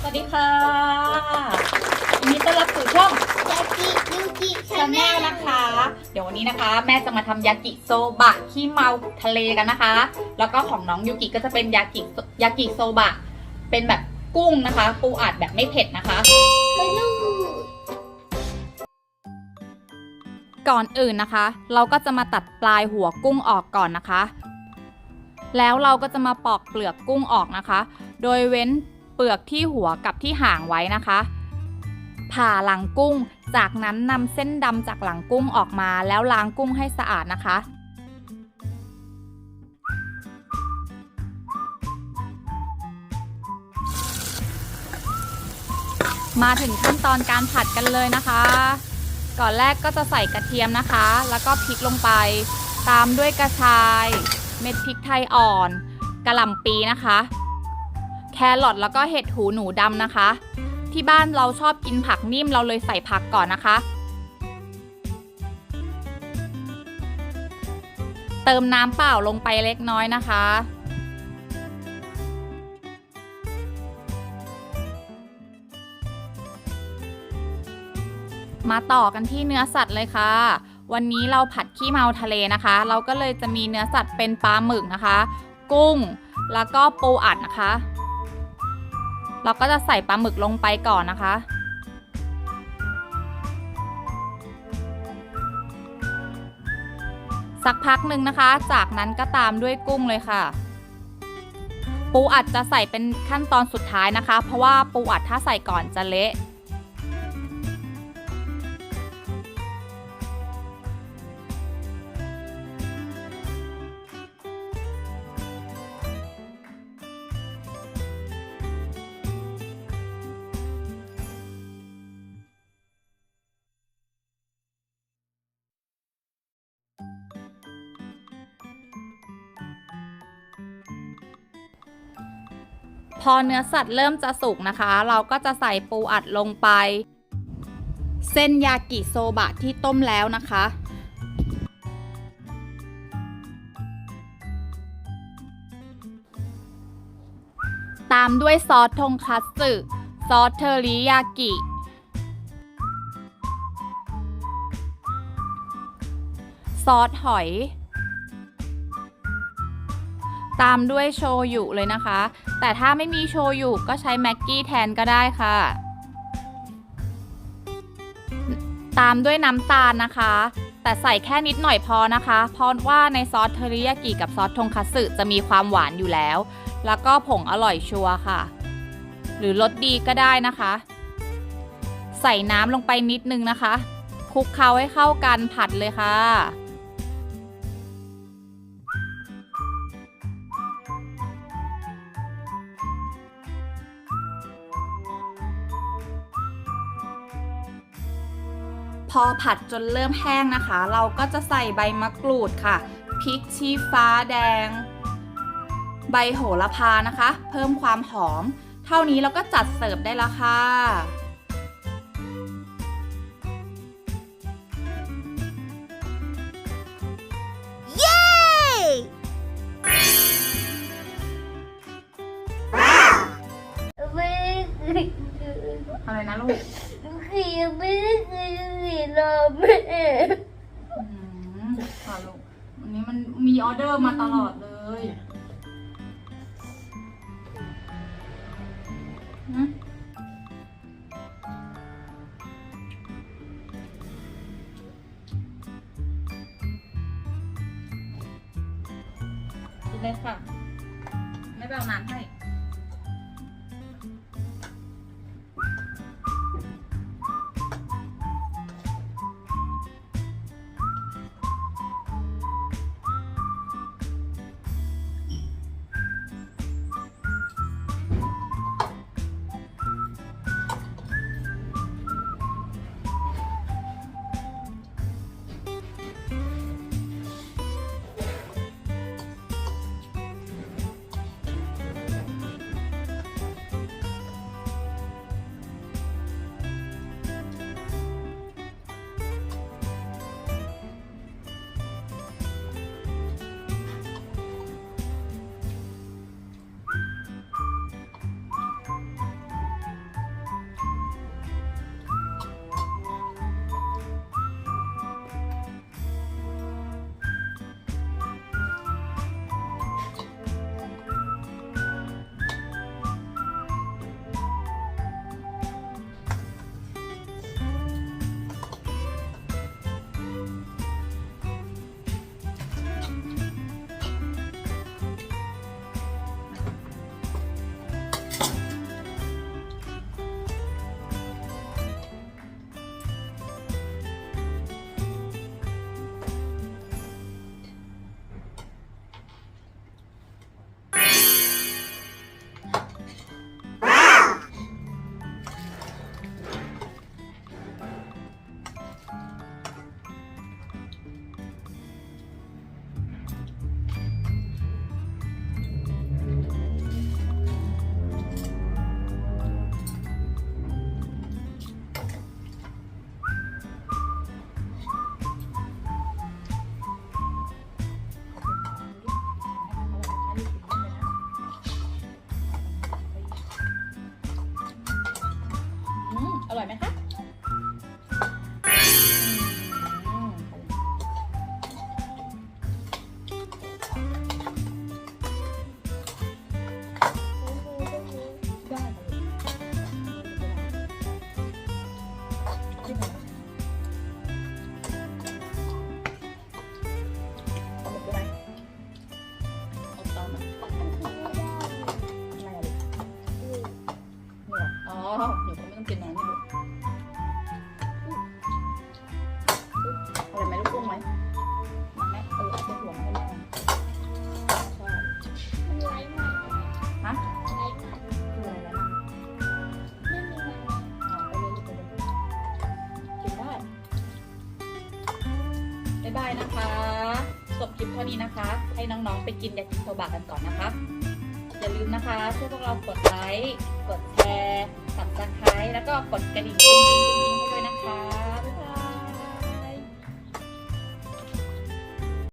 สวัสดีค่ะยินดีต้อนรับสู่ช่องยากิยูกิชาแนลนะคะ เดี๋ยววันนี้นะคะ แม่จะมาทำยากิโซบะขี้เมาทะเลกันนะคะ แล้วก็ของน้องยูกิก็จะเป็นยากิยากิโซบะ เป็นแบบกุ้งนะคะ ปูอัดแบบไม่เผ็ดนะคะ ไปลูกก่อนอื่นนะคะ เราก็จะมาตัดปลายหัวกุ้งออกก่อนนะคะ แล้วเราก็จะมาปอกเปลือกกุ้งออกนะคะ โดยเว้น เปลือกที่หัวกับที่หางไว้นะคะ ผ่าหลังกุ้ง จากนั้นนำเส้นดำจากหลังกุ้งออกมาแล้วล้างกุ้งให้สะอาดนะคะมาถึงขั้นตอนการผัดกันเลยนะคะ ก่อนแรกก็จะใส่กระเทียมนะคะ แล้วก็พริกลงไป ตามด้วยกระชาย เม็ดพริกไทยอ่อน กระหล่ำปีนะคะ แครอทแล้วก็เห็ดหูหนูดำนะคะ ที่บ้านเราชอบกินผักนิ่มเราเลยใส่ผักก่อนนะคะ เติมน้ำเปล่าลงไปเล็กน้อยนะคะ มาต่อกันที่เนื้อสัตว์เลยค่ะ วันนี้เราผัดขี้เมาทะเลนะคะ เราก็เลยจะมีเนื้อสัตว์เป็นปลาหมึกนะคะ กุ้งแล้วก็ปูอัดนะคะ เราก็จะใส่ปลาหมึกลงไปก่อนนะคะ สักพักหนึ่งนะคะ จากนั้นก็ตามด้วยกุ้งเลยค่ะ ปูอัดจะใส่เป็นขั้นตอนสุดท้ายนะคะ เพราะว่าปูอัดถ้าใส่ก่อนจะเละ พอเนื้อสัตว์เริ่มจะสุกนะคะ เราก็จะใส่ปูอัดลงไป เส้นยากิโซบะที่ต้มแล้วนะคะ ตามด้วยซอสทงคัตสึซอสเทอริยากิ ซอสหอย ตามด้วยโชยุเลยนะคะ แต่ถ้าไม่มีโชยุก็ใช้แม็กกี้แทนก็ได้ค่ะ ตามด้วยน้ำตาลนะคะ แต่ใส่แค่นิดหน่อยพอนะคะ เพราะว่าในซอสเทอริยากิกับซอสทงคัตสึจะมีความหวานอยู่แล้ว แล้วก็ผงอร่อยชัวร์ค่ะ หรือรสดีก็ได้นะคะ ใส่น้ำลงไปนิดนึงนะคะคลุกเคล้าให้เข้ากันผัดเลยค่ะ พอผัดจนเริ่มแห้งนะคะ เราก็จะใส่ใบมะกรูดค่ะพริกชี้ฟ้าแดง ใบโหระพานะคะ เพิ่มความหอม เท่านี้เราก็จัดเสิร์ฟได้แล้วค่ะเย้ไม่อะไรนะลูกคือไม่ ได้คือสีลมแม่อืมค่ะลูกวันนี้มันมีออเดอร์มาตลอดเลยอืมกินเลยค่ะ ไม่ไปเอาน้ำให้ ร่อยไหมคะ นะคะจบคลิปเท่านี้นะคะ ให้น้องๆไปกินยากิโซบะกันก่อนนะคะ อย่าลืมนะคะช่วยพวกเรากดไลค์กดแชร์สับสไครต์แล้วก็กดกระดิ่งกรุ้งกริ้งกรุ้งกริ้งให้ด้วยนะคะบ๊ายบาย